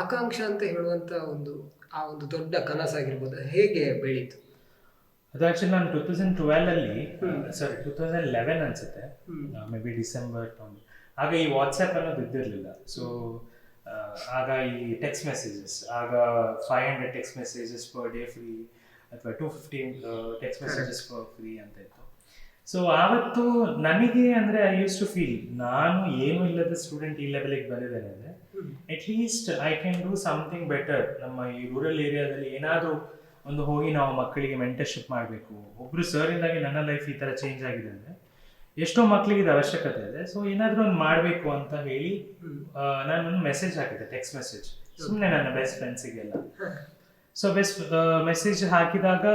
ಆಕಾಂಕ್ಷ ಅಂತ ಹೇಳುವಂತ ಒಂದು ಆ ಒಂದು ದೊಡ್ಡ ಕನಸಾಗಿರ್ಬೋದು. ಹೇಗೆ ಬೆಳೀತು? ಅದು ಆಕ್ಚುಲಿ ನಾನು ಟೂ ತೌಸಂಡ್ ಟ್ವೆಲ್ ಅಲ್ಲಿ ಸಾರಿ ಟೂ ತೌಸಂಡ್ ಲೆವೆನ್ ಅನ್ಸುತ್ತೆ. ಮೇ ಬಿ ಡಿಸೆಂಬರ್ ಆಗ ಈ ವಾಟ್ಸ್ಆ್ಯಪ್ ಅನ್ನೋದು ಇದ್ದಿರಲಿಲ್ಲ. ಸೊ ಆಗ ಈ ಟೆಕ್ಸ್ಟ್ ಮೆಸೇಜಸ್ ಆಗ five hundred text messages per day free ಅಥವಾ two fifteen text messages per free ಅಂತ ಇತ್ತು. ಸೊ ಆವತ್ತು ನನಗೆ ಅಂದರೆ ಐ ಯೂಸ್ ಟು ಫೀಲ್ ನಾನು ಏನೂ ಇಲ್ಲದ ಸ್ಟೂಡೆಂಟ್ ಈ ಲೆವೆಲಿಗೆ ಬಂದಿದ್ದೇನೆ ಅಂದರೆ at least I can do something better ನಮ್ಮ ಈ ರೂರಲ್ ಏರಿಯಾದಲ್ಲಿ ಏನಾದರೂ ಒಂದು ಹೋಗಿ ನಾವು ಮಕ್ಕಳಿಗೆ ಮೆಂಟರ್ಶಿಪ್ ಮಾಡಬೇಕು. ಒಬ್ಬರು ಸರಿಂದಾಗಿ ನನ್ನ ಲೈಫ್ ಈ ಥರ ಚೇಂಜ್ ಆಗಿದೆ ಅಂದರೆ ಎಷ್ಟೋ ಮಕ್ಕಳಿಗೆ ಇದು ಅವಶ್ಯಕತೆ ಇದೆ. ಸೊ ಏನಾದರೂ ಒಂದು ಮಾಡಬೇಕು ಅಂತ ಹೇಳಿ ನಾನು ಒಂದು ಮೆಸೇಜ್ ಹಾಕಿದ್ದೆ ಟೆಕ್ಸ್ಟ್ ಮೆಸೇಜ್ ಸುಮ್ಮನೆ ನನ್ನ ಬೆಸ್ಟ್ ಫ್ರೆಂಡ್ಸಿಗೆಲ್ಲ ಸೊ ಬೆಸ್ಟ್ ಮೆಸೇಜ್ ಹಾಕಿದಾಗ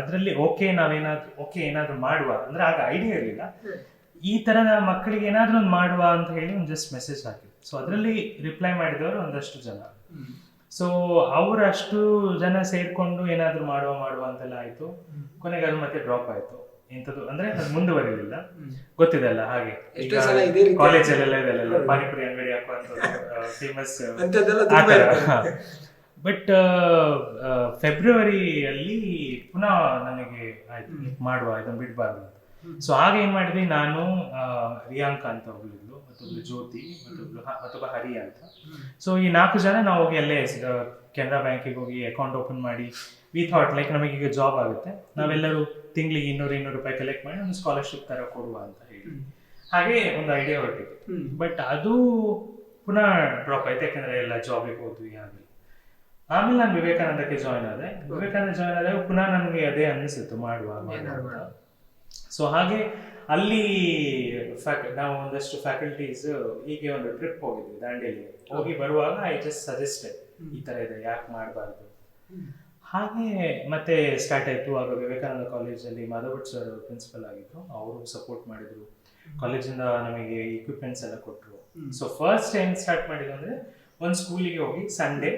ಅದರಲ್ಲಿ ಓಕೆ ನಾವೇನಾದ್ರೂ ಓಕೆ ಏನಾದರೂ ಮಾಡುವ. ಅಂದರೆ ಆಗ ಐಡಿಯಾ ಇರಲಿಲ್ಲ. ಈ ಥರ ಮಕ್ಕಳಿಗೆ ಏನಾದರೂ ಒಂದು ಮಾಡುವ ಅಂತ ಹೇಳಿ ಒಂದು ಜಸ್ಟ್ ಮೆಸೇಜ್ ಹಾಕಿದ್ದೆ. ಸೊ ಅದರಲ್ಲಿ ರಿಪ್ಲೈ ಮಾಡಿದವರು ಒಂದಷ್ಟು ಜನ. ಸೊ ಅವರಷ್ಟು ಅಷ್ಟು ಜನ ಸೇರ್ಕೊಂಡು ಏನಾದ್ರು ಮಾಡುವ ಮಾಡುವ ಅಂತೆಲ್ಲ ಆಯ್ತು. ಕೊನೆಗೆ ಅದು ಮತ್ತೆ ಡ್ರಾಪ್ ಆಯ್ತು. ಇಂಥದ್ದು ಅಂದ್ರೆ ಅದು ಮುಂದುವರಿಲಿಲ್ಲ. ಗೊತ್ತಿದೆ ಅಲ್ಲ ಹಾಗೆ. ಕಾಲೇಜಲ್ಲೆಲ್ಲ ಇದೆಲ್ಲ ಪಾನಿಪುರಿ ಅಂಗಡಿ ಹಾಕುವಂತ ಫೇಮಸ್. ಬಟ್ ಫೆಬ್ರವರಿಯಲ್ಲಿ ಪುನಃ ನನಗೆ ಆಯ್ತು ಮಾಡುವ ಇದನ್ನು ಬಿಡಬಾರ್ದು ಸೊ ಹಾಗೆ ಏನ್ ಮಾಡಿದ್ವಿ ನಾನು ರಿಯಾಂಕ ಅಂತ ಒಬ್ಳಿದ್ಲು ಮತ್ತೊಬ್ಳು ಜ್ಯೋತಿ ಮತ್ತು ಗೃಹ ಮತ್ತೊಬ್ಬ ಹರಿ ಅಂತ. ಸೊ ಈ ನಾಲ್ಕು ಜನ ನಾವು ಹೋಗಿ ಅಲ್ಲೇ ಕೆನರಾ ಬ್ಯಾಂಕಿಗೆ ಹೋಗಿ ಅಕೌಂಟ್ ಓಪನ್ ಮಾಡಿ ವಿ ಥಾಟ್ ಲೈಕ್ ನಮಗೆ ಈಗ ಜಾಬ್ ಆಗುತ್ತೆ. ನಾವೆಲ್ಲರೂ ತಿಂಗಳಿಗೆ ಇನ್ನೂರು ಇನ್ನೂರು ರೂಪಾಯಿ ಕಲೆಕ್ಟ್ ಮಾಡಿ ಒಂದು ಸ್ಕಾಲರ್ಶಿಪ್ ತರ ಕೊಡುವ ಅಂತ ಹೇಳಿ. ಹಾಗೆ ಒಂದು ಐಡಿಯಾ ಹೊರಟಿದೆ. ಹ್ಮ್. ಬಟ್ ಅದು ಪುನಃ ಡ್ರಾಪ್ ಆಯ್ತು ಯಾಕಂದ್ರೆ ಎಲ್ಲ ಜಾಬಿಗೆ ಹೋದ್ವಿ ಆಗಲಿ ಆಮೇಲೆ ನಾನು ವಿವೇಕಾನಂದಕ್ಕೆ ಜಾಯ್ನ್ ಆದೆ. ವಿವೇಕಾನಂದ ಜಾಯ್ನ್ ಆದಾಗ ಪುನಃ ನನಗೆ ಅದೇ ಅನ್ನಿಸಿತ್ತು ಮಾಡುವ. ಸೊ ಹಾಗೆ ಅಲ್ಲಿ ಫ್ಯಾಕ್ ನಾವು ಒಂದಷ್ಟು ಫ್ಯಾಕಲ್ಟೀಸ್ ಹೀಗೆ ಒಂದು ಟ್ರಿಪ್ ಹೋಗಿದ್ವಿ ದಾಂಡೇಲಿ ಹೋಗಿ ಬರುವಾಗ ಐ ಜಸ್ಟ್ ಸಜೆಸ್ಟೆಡ್ ಈ ತರ ಇದೆ, ಯಾಕೆ ಮಾಡಬಾರ್ದು? ಹಾಗೆ ಮತ್ತೆ ಸ್ಟಾರ್ಟ್ ಆಯಿತು. ಆಗ ವಿವೇಕಾನಂದ ಕಾಲೇಜಲ್ಲಿ ಮಾಧವಟ್ ಸರ್ ಪ್ರಿನ್ಸಿಪಲ್ ಆಗಿದ್ರು ಅವರು ಸಪೋರ್ಟ್ ಮಾಡಿದ್ರು. ಕಾಲೇಜಿಂದ ನಮಗೆ ಇಕ್ವಿಪ್ಮೆಂಟ್ಸ್ ಎಲ್ಲ ಕೊಟ್ಟರು ಸೊ ಫಸ್ಟ್ ಟೈಮ್ ಸ್ಟಾರ್ಟ್ ಮಾಡಿದ್ರು ಒಂದು ಸ್ಕೂಲಿಗೆ ಹೋಗಿ ಸಂಡೇ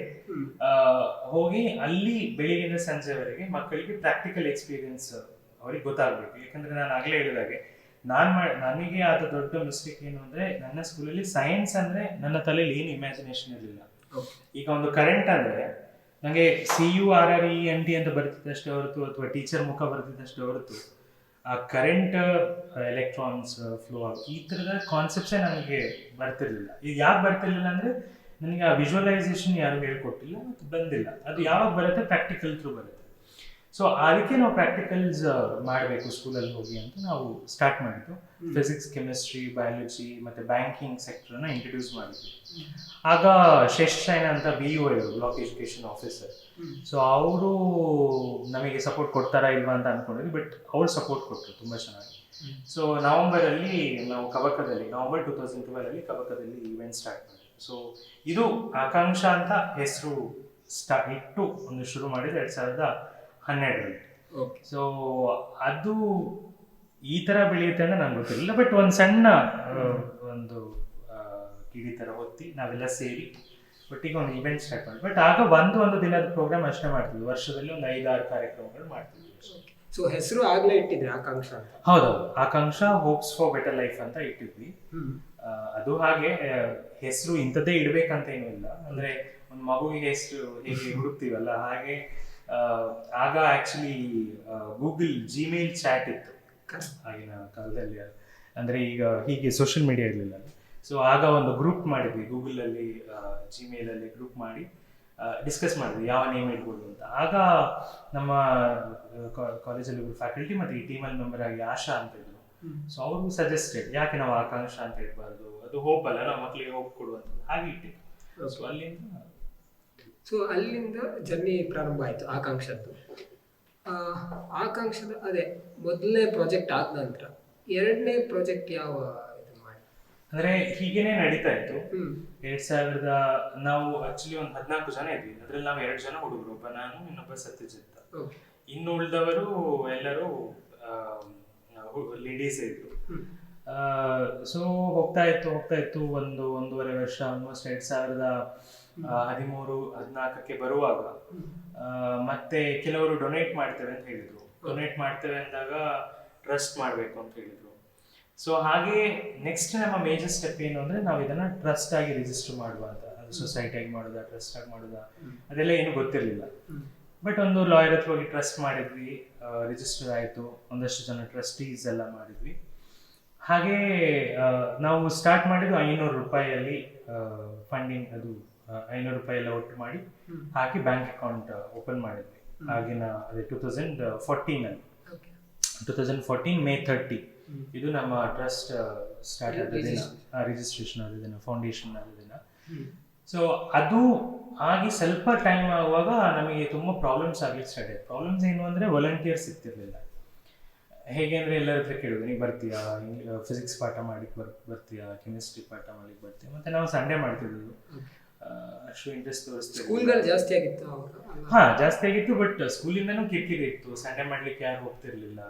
ಹೋಗಿ ಅಲ್ಲಿ ಬೆಳಿಗ್ಗೆಯಿಂದ ಸಂಜೆವರೆಗೆ ಮಕ್ಕಳಿಗೆ ಪ್ರಾಕ್ಟಿಕಲ್ ಎಕ್ಸ್ಪೀರಿಯನ್ಸ್ ಅವ್ರಿಗೆ ಗೊತ್ತಾಗಬೇಕು. ಯಾಕಂದರೆ ನಾನು ಆಗಲೇ ಹೇಳಿದಾಗೆ ನಾನ್ ಮಾಡ್ ನನಗೆ ಆದ ದೊಡ್ಡ ಮಿಸ್ಟೇಕ್ ಏನು ಅಂದ್ರೆ ನನ್ನ ಸ್ಕೂಲಲ್ಲಿ ಸೈನ್ಸ್ ಅಂದ್ರೆ ನನ್ನ ತಲೆಯಲ್ಲಿ ಏನು ಇಮ್ಯಾಜಿನೇಷನ್ ಇರಲಿಲ್ಲ. ಈಗ ಒಂದು ಕರೆಂಟ್ ಅಂದ್ರೆ ನನಗೆ C U R R E N T ಅಂತ ಬರ್ತಿದ್ದಷ್ಟೇ ಹೊರತು ಅಥವಾ ಟೀಚರ್ ಮುಖ ಬರ್ತಿದ್ದಷ್ಟೇ ಹೊರತು ಆ ಕರೆಂಟ್ ಎಲೆಕ್ಟ್ರಾನ್ಸ್ ಫ್ಲೋ ಈ ಥರದ ಕಾನ್ಸೆಪ್ಟೇ ನನಗೆ ಬರ್ತಿರ್ಲಿಲ್ಲ. ಈಗ ಯಾಕೆ ಬರ್ತಿರ್ಲಿಲ್ಲ ಅಂದ್ರೆ ನನಗೆ ಆ ವಿಜುವಲೈಸೇಷನ್ ಯಾರು ಹೇಳ್ಕೊಟ್ಟಿಲ್ಲ ಮತ್ತು ಬಂದಿಲ್ಲ. ಅದು ಯಾವಾಗ ಬರುತ್ತೆ? ಪ್ರಾಕ್ಟಿಕಲ್ ಥ್ರೂ ಬರುತ್ತೆ. ಸೊ ಅದಕ್ಕೆ ನಾವು ಪ್ರಾಕ್ಟಿಕಲ್ಸ್ ಮಾಡಬೇಕು ಸ್ಕೂಲಲ್ಲಿ ಹೋಗಿ ಅಂತ ನಾವು ಸ್ಟಾರ್ಟ್ ಮಾಡಿದ್ದು. ಫಿಸಿಕ್ಸ್ ಕೆಮಿಸ್ಟ್ರಿ ಬಯಾಲಜಿ ಮತ್ತೆ ಬ್ಯಾಂಕಿಂಗ್ ಸೆಕ್ಟರ್ನ ಇಂಟ್ರೊಡ್ಯೂಸ್ ಮಾಡಿದ್ವಿ. ಆಗ ಶೇಷಶಯನ ಅಂತ ಬಿ ಯು ಇವರು ಬ್ಲಾಕ್ ಎಜುಕೇಷನ್ ಆಫೀಸರ್ ಸೊ ಅವರು ನಮಗೆ ಸಪೋರ್ಟ್ ಕೊಡ್ತಾರಾ ಇಲ್ವಾ ಅಂತ ಅಂದ್ಕೊಂಡಿದ್ವಿ ಬಟ್ ಅವ್ರು ಸಪೋರ್ಟ್ ಕೊಟ್ಟರು ತುಂಬ ಚೆನ್ನಾಗಿ. ಸೊ ನವಂಬರಲ್ಲಿ ನಾವು ಕಬಕದಲ್ಲಿ ನವಂಬರ್ ಟೂ ತೌಸಂಡ್ ಟ್ವೆಲ್ ಅಲ್ಲಿ ಕಬಕದಲ್ಲಿ ಇವೆಂಟ್ ಸ್ಟಾರ್ಟ್ ಮಾಡಿದ್ವಿ. ಸೊ ಇದು ಆಕಾಂಕ್ಷ ಅಂತ ಹೆಸರು ಸ್ಟಾ ಇಟ್ಟು ಒಂದು ಶುರು ಮಾಡಿದ್ದು ಎರಡು ಸಾವಿರದ ಹನ್ನೆರಡರಲ್ಲಿ ಓಕೆ ಸೊ ಅದು ಈ ತರ ಬೆಳೆಯುತ್ತೆ ಅಂತ ನಂಗೆ ಗೊತ್ತಿಲ್ಲ. ಬಟ್ ಒಂದು ಸಣ್ಣ ಒಂದು ಕಿಡಿ ತರ ಹೊತ್ತಿ ನಾವೆಲ್ಲ ಸೇರಿ ಒಟ್ಟಿಗೆ ಒಂದು ಇವೆಂಟ್ ಸ್ಟಾರ್ಟ್ ಮಾಡಿ. ಬಟ್ ಆಗ ಒಂದು ಒಂದು ದಿನದ ಪ್ರೋಗ್ರಾಮ್ ಅಷ್ಟೇ ಮಾಡ್ತಿದ್ವಿ. ವರ್ಷದಲ್ಲಿ ಒಂದು ಐದಾರು ಕಾರ್ಯಕ್ರಮಗಳು ಮಾಡ್ತಿದ್ವಿ. ಸೊ ಹೆಸರು ಆಗ್ಲೇ ಇಟ್ಟಿದ್ರೆ ಆಕಾಂಕ್ಷ ಹೌದು ಹೌದೌದು. Akanksha hopes for better life ಅಂತ ಇಟ್ಟಿದ್ವಿ. ಅದು ಹಾಗೆ ಹೆಸರು ಇಂಥದ್ದೇ ಇಡಬೇಕಂತ ಏನೂ ಇಲ್ಲ. ಅಂದ್ರೆ ಒಂದು ಮಗುವಿಗೆ ಹೆಸರು ಹೇಗೆ ಹುಡುಕ್ತೀವಲ್ಲ ಹಾಗೆ ಆಗ ಆಕ್ಚುಲಿ ಗೂಗಲ್ ಜಿಮೇಲ್ ಚಾಟ್ ಇತ್ತು. ಆಗಿನ ಕಾಲದಲ್ಲಿ. ಅಂದರೆ ಈಗ ಹೀಗೆ ಸೋಷಿಯಲ್ ಮೀಡಿಯಾ ಇರಲಿಲ್ಲ. ಸೊ ಆಗ ಒಂದು ಗ್ರೂಪ್ ಮಾಡಿದ್ವಿ. ಗೂಗಲಲ್ಲಿ ಜಿಮೇಲಲ್ಲಿ ಗ್ರೂಪ್ ಮಾಡಿ ಡಿಸ್ಕಸ್ ಮಾಡಿದ್ವಿ. ಯಾವ ನೇಮ್ ಇಡ್ಬೋದು ಅಂತ. ಆಗ ನಮ್ಮ ಕಾಲೇಜಲ್ಲಿ ಒಬ್ಬರು ಫ್ಯಾಕಲ್ಟಿ ಮತ್ತೆ ಈ ಟೀಮಲ್ಲಿ ಮೆಂಬರ್ ಆಗಿ ಆಶಾ ಅಂತ ಇದ್ರು. ಸೊ ಅವರು ಸಜೆಸ್ಟೆಡ್ ಯಾಕೆ ನಾವು ಆಕಾಂಕ್ಷಾ ಅಂತ ಇಡಬಾರ್ದು ಅದು ಹೋಪ್ ಅಲ್ಲ. ನಾವು ಮಕ್ಕಳಿಗೆ ಹೋಪ್ ಕೊಡುವಂಥದ್ದು. ಹಾಗೆ ಇಟ್ಟಿದ್ದು ಸೊ ಅಲ್ಲಿಂದ ಸೊ ಅಲ್ಲಿಂದ ಜರ್ನಿ ಪ್ರಾರಂಭ ಆಯಿತು ಆಕಾಂಕ್ಷದ್ದು. ಆ, ಆಕಾಂಕ್ಷದ ಅದೇ ಮೊದಲನೇ ಪ್ರಾಜೆಕ್ಟ್ ಆದ ನಂತರ ಎರಡನೇ ಪ್ರಾಜೆಕ್ಟ್ ಯಾವ ಇದು ಮಾಡಿ? ಅಂದ್ರೆ ಹೀಗೇನೆ ನಡೀತಾ ಇತ್ತು. ಎರಡ್ ಸಾವಿರದ ನಾವು ಆಕ್ಚುಲಿ ಒಂದು ಹದಿನಾಲ್ಕು ಜನ ಇದ್ವಿ. ಅದ್ರಲ್ಲಿ ನಾವು ಎರಡು ಜನ ಹುಡುಗರು ಒಬ್ಬ ನಾನು ಇನ್ನೊಬ್ಬ ಸತ್ಯಜಿತ್ ಇನ್ನು ಉಳಿದವರು ಎಲ್ಲರೂ ಲೇಡೀಸ್ ಇದ್ರು. ಸೊ ಹೋಗ್ತಾ ಇತ್ತು ಹೋಗ್ತಾ ಇತ್ತು ಒಂದು ಒಂದೂವರೆ ವರ್ಷ ಆಲ್ಮೋಸ್ಟ್ ಎರಡ್ ಸಾವಿರದ ಹದಿಮೂರು, ಹದಿನಾಲ್ಕಕ್ಕೆ ಬರುವಾಗ ಮತ್ತೆ ಕೆಲವರು ಡೊನೇಟ್ ಮಾಡ್ತೇವೆ ಅಂತ ಹೇಳಿದ್ರು. ಡೊನೇಟ್ ಮಾಡ್ತೇವೆ ಅಂದಾಗ ಟ್ರಸ್ಟ್ ಮಾಡಬೇಕು ಅಂತ ಹೇಳಿದ್ರು. ಸೊ ಹಾಗೆ ನೆಕ್ಸ್ಟ್ ನಮ್ಮ ಮೇಜರ್ ಸ್ಟೆಪ್ ಏನು ಅಂದ್ರೆ ನಾವು ಇದನ್ನ ಟ್ರಸ್ಟ್ ಆಗಿ ರಿಜಿಸ್ಟರ್ ಮಾಡುವ ಅಂತ. ಅದು ಆಗಿ ಮಾಡೋದಾ ಟ್ರಸ್ಟ್ ಆಗಿ ಮಾಡೋದಾ. ಅದೆಲ್ಲ ಏನು ಗೊತ್ತಿರಲಿಲ್ಲ. ಬಟ್ ಒಂದು ಲಾಯರ್ ಹತ್ರ ಹೋಗಿ ಟ್ರಸ್ಟ್ ಮಾಡಿದ್ವಿ. ರಿಜಿಸ್ಟರ್ ಆಯಿತು. ಒಂದಷ್ಟು ಜನ ಟ್ರಸ್ಟೀಸ್ ಎಲ್ಲ ಮಾಡಿದ್ವಿ. ಹಾಗೆ ನಾವು ಸ್ಟಾರ್ಟ್ ಮಾಡಿದ್ದು ಐನೂರು ರೂಪಾಯಿಯಲ್ಲಿ ಫಂಡಿಂಗ್ ಅದು ಐನೂರು ರೂಪಾಯಿ ಎಲ್ಲ ಒಟ್ಟು ಮಾಡಿ ಹಾಕಿ ಬ್ಯಾಂಕ್ ಅಕೌಂಟ್ ಓಪನ್ ಮಾಡಿದ್ವಿ. ಆಗಿನ ಅದೇ ಟೂ ತೌಸಂಡ್ ಫೋರ್ಟೀನ್ ಅಲ್ಲಿ two thousand fourteen May thirty. ಇದು ನಮ್ಮ ಟ್ರಸ್ಟ್ ಸ್ಟಾರ್ಟ್ ಆದ ದಿನ ರಿಜಿಸ್ಟ್ರೇಷನ್ ಆದ ದಿನ ಫೌಂಡೇಶನ್ ಆದ ದಿನ. ಸೊ ಅದು ಆಗಿ ಸ್ವಲ್ಪ ಟೈಮ್ ಆಗುವಾಗ ನಮಗೆ ತುಂಬ ಪ್ರಾಬ್ಲಮ್ಸ್ ಆಗಲಿಕ್ಕೆ ಸ್ಟಾರ್ಟ್ ಆಯ್ತು. ಪ್ರಾಬ್ಲಮ್ಸ್ ಏನು ಅಂದರೆ ವಾಲಂಟಿಯರ್ಸ್ ಸಿಗ್ತಿರ್ಲಿಲ್ಲ ಹೇಗೆ ಅಂದರೆ ಎಲ್ಲರ ಹತ್ರ ಕೇಳಿದ್ವಿ ನೀವು ಬರ್ತೀಯಾ? ಫಿಸಿಕ್ಸ್ ಪಾಠ ಮಾಡಿಕ್ ಬರ್ ಬರ್ತೀಯಾ? ಕೆಮಿಸ್ಟ್ರಿ ಪಾಠ ಮಾಡ್ಲಿಕ್ಕೆ ಬರ್ತೀಯಾ? ಮತ್ತೆ ನಾವು ಸಂಡೇ ಮಾಡ್ತಿದ್ದೆವು ಅಷ್ಟು ಇಂಟ್ರೆಸ್ಟ್ ಸ್ಕೂಲ್ಗಳು ಜಾಸ್ತಿ ಆಗಿತ್ತು ಹಾ ಜಾಸ್ತಿ ಆಗಿತ್ತು ಬಟ್ ಸ್ಕೂಲಿಂದನೂ ಕಿರಿಕಿರಿ ಇತ್ತು. ಸಂಡೇ ಮಾಡ್ಲಿಕ್ಕೆ ಯಾರು ಹೋಗ್ತಿರ್ಲಿಲ್ಲ.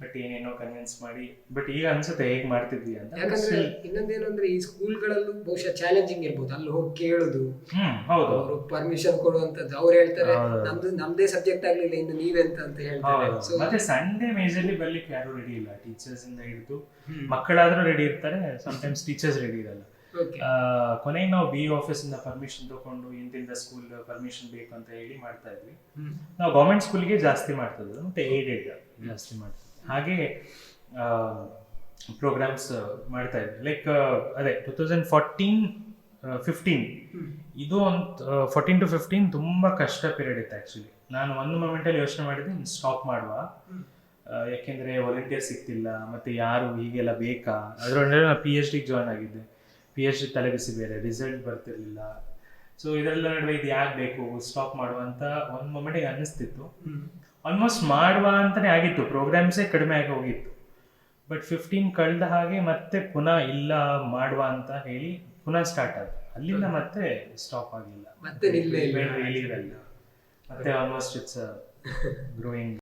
ಬಟ್ ಏನೇನೋ ಕನ್ವಿನ್ಸ್ ಮಾಡಿ ಬಟ್ ಈಗ ಅನ್ಸುತ್ತೆ ಹೇಗ್ ಮಾಡ್ತಿದ್ವಿ ಅಂತ. ಯಾಕಂದ್ರೆ ಇನ್ನೊಂದೇನಂದ್ರೆ ಈ ಸ್ಕೂಲ್ಗಳಲ್ಲೂ ಬಹುಶಃ ಚಾಲೆಂಜಿಂಗ್ ಇರ್ಬೋದು. ಅಲ್ಲಿ ಹೋಗಿ ಕೇಳುದು ಹೌದು. ಅವರು ಪರ್ಮಿಷನ್ ಕೊಡುವಂತದ್ದು ಅವ್ರು ಹೇಳ್ತಾರೆ. ನಮ್ದು ನಮ್ದೇ ಸಬ್ಜೆಕ್ಟ್ ಆಗ್ಲಿಲ್ಲ ಇನ್ನು ನೀವೆಂತ ಅಂತ ಹೇಳ್ತಾರೆ. ಮತ್ತೆ ಸಂಡೇ ಮೇಜರ್ಲಿ ಬರ್ಲಿಕ್ಕೆ ಯಾರು ರೆಡಿ ಇಲ್ಲ. ಟೀಚರ್ಸ್ ಇಂದ ಹಿಡಿದು. ಮಕ್ಕಳಾದ್ರೂ ರೆಡಿ ಇರ್ತಾರೆ. ಸಮಟೈಮ್ಸ್ ಟೀಚರ್ಸ್ ರೆಡಿ ಇರಲ್ಲ. ಕೊನೆಗೆ ನಾವು ಬಿ ಆಫೀಸ್ ಇಂದ ಪರ್ಮಿಷನ್ ತಗೊಂಡು ಇಂತಿಂದ ಸ್ಕೂಲ್ ಪರ್ಮಿಷನ್ ಬೇಕು ಅಂತ ಹೇಳಿ ಮಾಡ್ತಾ ಇದ್ವಿ. ನಾವು ಗೌರ್ಮೆಂಟ್ ಸ್ಕೂಲ್ಗೆ ಜಾಸ್ತಿ ಮಾಡ್ತಿದ್ವಿ ಮತ್ತೆ ಏಡೆಡ್ ಜಾಸ್ತಿ ಮಾಡ್ತಿದ್ವಿ ಹಾಗೆ ಪ್ರೋಗ್ರಾಮ್ಸ್ ಮಾಡ್ತಾ ಇದ್ವಿ. ಲೈಕ್ ಅದೇ ಟೂ ತೌಸಂಡ್ ಫೋರ್ಟೀನ್ ಫಿಫ್ಟೀನ್ ಇದು ಒಂದು ಫೋರ್ಟೀನ್ ಟು ಫಿಫ್ಟೀನ್ ತುಂಬ ಕಷ್ಟ ಪೀರಿಯಡ್ ಇತ್ತು ಆ್ಯಕ್ಚುಲಿ ನಾನು ಒಂದು ಮೊಮೆಂಟಲ್ಲಿ ಯೋಚನೆ ಮಾಡಿದ್ದೆ ಸ್ಟಾಪ್ ಮಾಡುವ. ಯಾಕೆಂದರೆ ಯಾಕೆಂದ್ರೆ ವಾಲಂಟಿಯರ್ ಸಿಗ್ತಿಲ್ಲ ಮತ್ತೆ ಯಾರು ಹೀಗೆಲ್ಲ ಬೇಕಾ? ಅದರೊಳಗೆ ನಾನು ಪಿ ಎಚ್ ಡಿಗೆ ಜಾಯ್ನ್ ಆಗಿದ್ದೆ. ಪಿ ಎಚ್ ಡಿ ತಲೆಬಿಸಿ ಬೇರೆ ರಿಸಲ್ಟ್ ಬರ್ತಿರ್ಲಿಲ್ಲ. ಸೊ ಇದೆಲ್ಲ ನಡುವೆ ಇದು ಯಾಕೆ ಬೇಕು? ಸ್ಟಾಪ್ ಮಾಡುವ ಅಂತ ಒಂದು ಮೊಮೆಂಟಿಗೆ ಅನ್ನಿಸ್ತಿತ್ತು. ಆಲ್ಮೋಸ್ಟ್ ಮಾಡುವ ಅಂತಾನೆ ಆಗಿತ್ತು. ಪ್ರೋಗ್ರಾಮ್ಸೇ ಕಡಿಮೆ ಆಗಿ ಹೋಗಿತ್ತು. ಬಟ್ ಫಿಫ್ಟೀನ್ ಕಳೆದ ಹಾಗೆ ಮತ್ತೆ ಪುನಃ ಇಲ್ಲ ಮಾಡುವ ಅಂತ ಹೇಳಿ ಪುನಃ ಸ್ಟಾರ್ಟ್ ಆಯ್ತು. ಅಲ್ಲಿಂದ ಮತ್ತೆ ಸ್ಟಾಪ್ ಆಗಿಲ್ಲ. ಮತ್ತೆ. ಮತ್ತೆ ಆಲ್ಮೋಸ್ಟ್ ಇಟ್ಸ್ ಗ್ರೋಯಿಂಗ್